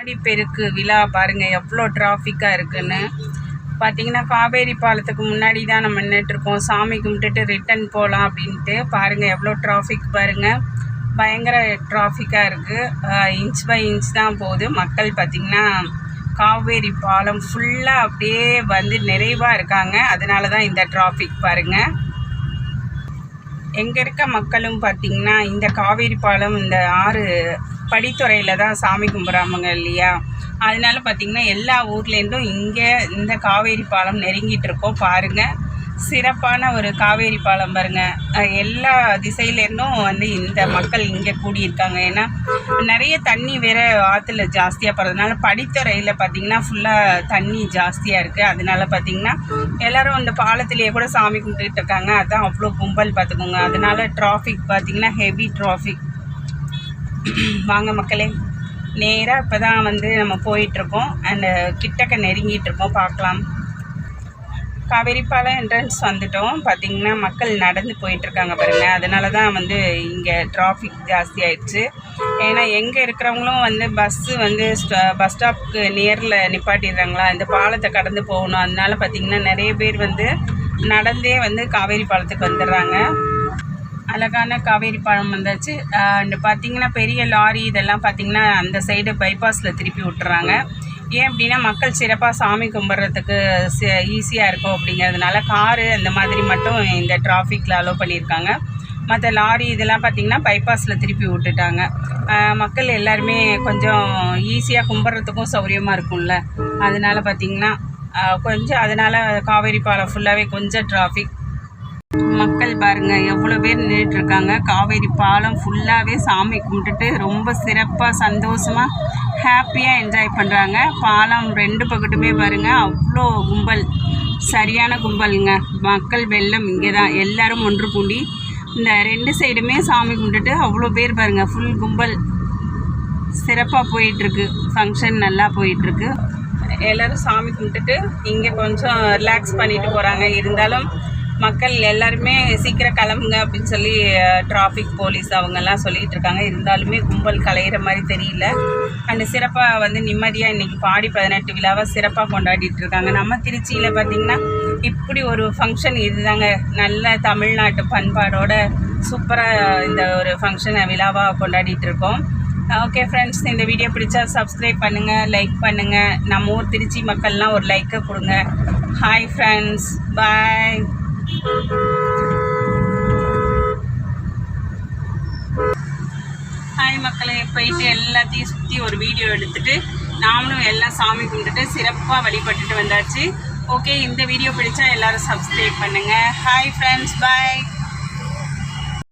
ஆடிப்பெருக்கு விழா பாருங்கள் எவ்வளோ டிராஃபிக்காக இருக்குன்னு. பார்த்தீங்கன்னா காவேரி பாலத்துக்கு முன்னாடி தான் நம்ம நின்றுட்டுருக்கோம் சாமி கும்பிட்டுட்டு ரிட்டன் போகலாம் அப்படின்ட்டு. பாருங்கள் எவ்வளோ டிராஃபிக் பாருங்கள் பயங்கர டிராஃபிக்காக இருக்குது இன்ச் பை இன்ச் தான் போகுது. மக்கள் பார்த்திங்கன்னா காவேரி பாலம் ஃபுல்லாக அப்படியே வந்து நிறைவாக இருக்காங்க. அதனால தான் இந்த டிராஃபிக் பாருங்கள் எங்கே இருக்க மக்களும் பார்த்திங்கன்னா இந்த காவேரி பாலம் இந்த ஆறு படித்துறையில் தான் சாமி கும்பிட்றாமங்க இல்லையா? அதனால பார்த்திங்கன்னா எல்லா ஊர்லேருந்தும் இங்கே இந்த காவேரி பாலம் நெருங்கிட்டு இருக்கோம். பாருங்கள் சிறப்பான ஒரு காவேரி பாலம் பாருங்கள் எல்லா திசையிலேருந்தும் வந்து இந்த மக்கள் இங்கே கூடியிருக்காங்க. ஏன்னா நிறைய தண்ணி வேற ஆற்றுல ஜாஸ்தியாக போகிறதுனால படித்துறையில் பார்த்திங்கன்னா ஃபுல்லாக தண்ணி ஜாஸ்தியாக இருக்குது அதனால பார்த்திங்கன்னா எல்லோரும் அந்த பாலத்திலேயே கூட சாமி கும்பிட்டுட்டு இருக்காங்க. அதுதான் அவ்வளோ கும்பல் பார்த்துக்கோங்க அதனால டிராஃபிக் பார்த்திங்கன்னா ஹெவி டிராஃபிக் வாங்க மக்களே நேராக இப்போ தான் வந்து நம்ம போயிட்டுருக்கோம். அண்டு கிட்டக்க நெருங்கிட்டுருக்கோம் பார்க்கலாம். காவேரிப்பாளையம் என்ட்ரன்ஸ் வந்துட்டோம். பார்த்தீங்கன்னா மக்கள் நடந்து போயிட்டுருக்காங்க பாருங்கள் அதனால தான் வந்து இங்கே டிராஃபிக் ஜாஸ்தி ஆயிடுச்சு ஏன்னா எங்கே இருக்கிறவங்களும் வந்து பஸ்ஸு வந்து பஸ் ஸ்டாப்க்கு நியரில் நிப்பாட்டிடுறாங்களா? இந்த பாலத்தை கடந்து போகணும். அதனால பார்த்திங்கன்னா நிறைய பேர் வந்து நடந்தே வந்து காவேரி பாலத்துக்கு வந்துடுறாங்க. அழகான காவேரி பாலம் வந்தாச்சு. அண்டு பார்த்தீங்கன்னா பெரிய லாரி இதெல்லாம் பார்த்தீங்கன்னா அந்த சைடு பைபாஸில் திருப்பி விட்டுறாங்க. ஏன் அப்படின்னா மக்கள் சிறப்பாக சாமி கும்பிட்றதுக்கு ஈஸியாக இருக்கும் அப்படிங்கிறதுனால காரு அந்த மாதிரி மட்டும் இந்த டிராஃபிக்கில் அலோவ் பண்ணியிருக்காங்க மற்ற லாரி இதெல்லாம் பார்த்திங்கன்னா பைபாஸில் திருப்பி விட்டுட்டாங்க. மக்கள் எல்லாருமே கொஞ்சம் ஈஸியாக கும்பிட்றதுக்கும் சௌகரியமாக இருக்கும்ல. அதனால பார்த்திங்கன்னா கொஞ்சம் அதனால் காவேரி பாலம் ஃபுல்லாகவே கொஞ்சம் டிராஃபிக் மக்கள் பாருங்க எவ்வளோ பேர் நின்றுட்டு இருக்காங்க. காவேரி பாலம் ஃபுல்லாகவே சாமி கும்பிட்டுட்டு ரொம்ப சிறப்பாக சந்தோஷமாக ஹாப்பியாக என்ஜாய் பண்ணுறாங்க பாலம் ரெண்டு பக்கத்துமே பாருங்கள் அவ்வளோ கும்பல். சரியான கும்பலுங்க. மக்கள் வெள்ளம் இங்கே தான் எல்லோரும் ஒன்று கூடி இந்த ரெண்டு சைடுமே சாமி கும்பிட்டுட்டு அவ்வளோ பேர் பாருங்கள் ஃபுல் கும்பல். சிறப்பாக போயிட்டுருக்கு. ஃபங்க்ஷன் நல்லா போயிட்டுருக்கு. எல்லோரும் சாமி கும்பிட்டுட்டு இங்கே கொஞ்சம் ரிலாக்ஸ் பண்ணிட்டு போகிறாங்க இருந்தாலும் மக்கள் எல்லாருமே சீக்கிரம் கிளம்புங்க அப்படின்னு சொல்லி டிராஃபிக் போலீஸ் அவங்கெல்லாம் சொல்லிகிட்டு இருக்காங்க. இருந்தாலுமே கும்பல் கலையிற மாதிரி தெரியல. அண்ட் சிறப்பாக வந்து நிம்மதியாக இன்றைக்கி பாடி பதினெட்டு விழாவை சிறப்பாக கொண்டாடிட்டு இருக்காங்க. நம்ம திருச்சியில் பார்த்திங்கன்னா இப்படி ஒரு ஃபங்க்ஷன் இதுதாங்க. நல்ல தமிழ்நாட்டு பண்பாடோட சூப்பராக இந்த ஒரு ஃபங்க்ஷனை விழாவாக கொண்டாடிட்டு இருக்கோம். ஓகே ஃப்ரெண்ட்ஸ் இந்த வீடியோ பிடிச்சா சப்ஸ்கிரைப் பண்ணுங்கள் லைக் பண்ணுங்கள் நம்ம ஊர் திருச்சி மக்கள்லாம் ஒரு லைக்கை கொடுங்க. ஹாய் ஃப்ரெண்ட்ஸ் பாய் ஹாய் மக்களே போயிட்டு எல்லாத்தையும் சுற்றி ஒரு வீடியோ எடுத்துட்டு நாமளும் எல்லாம் சாமி கும்பிட்டுட்டு சிறப்பாக வழிபட்டுட்டு வந்தாச்சு. ஓகே இந்த வீடியோ பிடிச்சா எல்லாரும் சப்ஸ்கிரைப் பண்ணுங்கள் ஹாய் ஃப்ரெண்ட்ஸ் பாய்